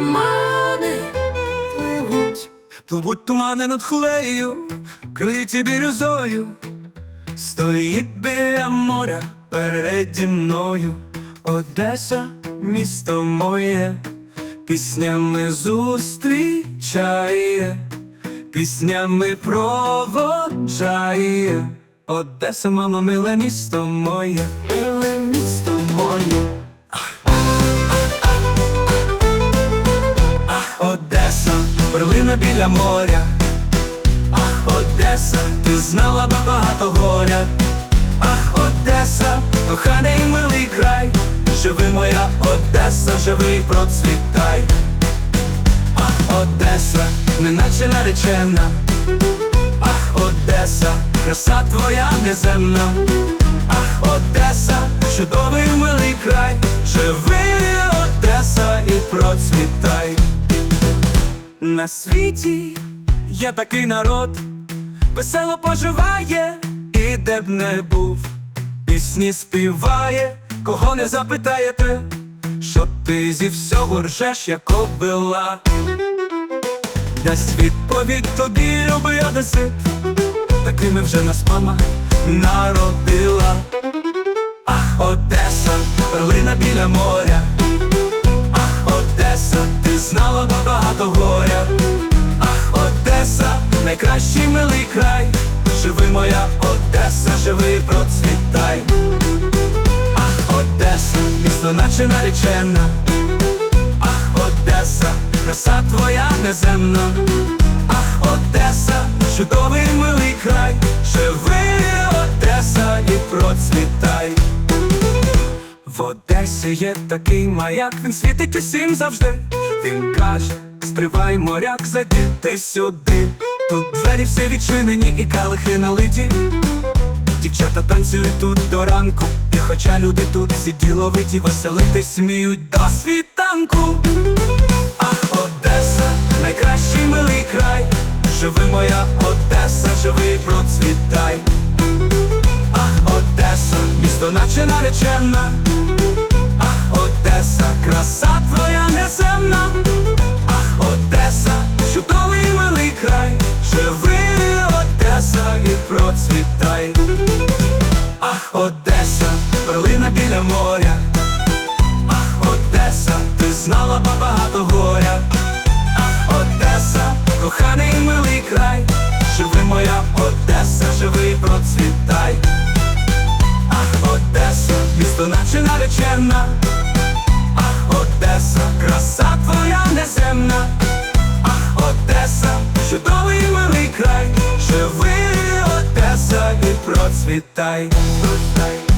тумани пливуть, Пливуть тумани над хлею, криті бірюзою, стоїть біля моря переді мною. Одеса, місто моє, піснями зустрічає, піснями проводжає. Одеса, мама, миле місто моє, Одеса, перлина біля моря. Ах, Одеса, ти знала б багато горя. Ах, Одеса, коханий милий край. Живи моя Одеса, живи і процвітай. Ах, Одеса, неначе наречена. Ах, Одеса, краса твоя неземна. Ах, Одеса, чудовий милий край. Живи На світі є такий народ, весело поживає, і де б не був, пісні співає, кого не запитаєте, що ти зі всього ржеш, як кобила. Дасть відповідь тобі, любий одесит, такими вже нас мама народила. Ах, Одеса, перлина біля моря. Найкращий милий край. Живи моя Одеса, живи процвітай. Ах, Одеса, місто наче наречена. Ах, Одеса, краса твоя неземна. Ах, Одеса, чудовий милий край. Живи Одеса і процвітай. В Одесі є такий маяк, він світить усім завжди. Він каже, стривай моряк, зайди сюди. Тут двері всі відчинені і калихи налиті. Дівчата танцюють тут до ранку. І хоча люди тут всі діловиті, веселитись сміють до світанку. Ах, Одеса, найкращий милий край. Живи моя Одеса, живи процвітай. Ах, Одеса, місто наче наречена. Одеса, перлина біля моря. Ах, Одеса, ти знала ба багато горя. Ах, Одеса, коханий милий край. Живи моя Одеса, живи і процвітай. Ах, Одеса, місто наче наречена. Милий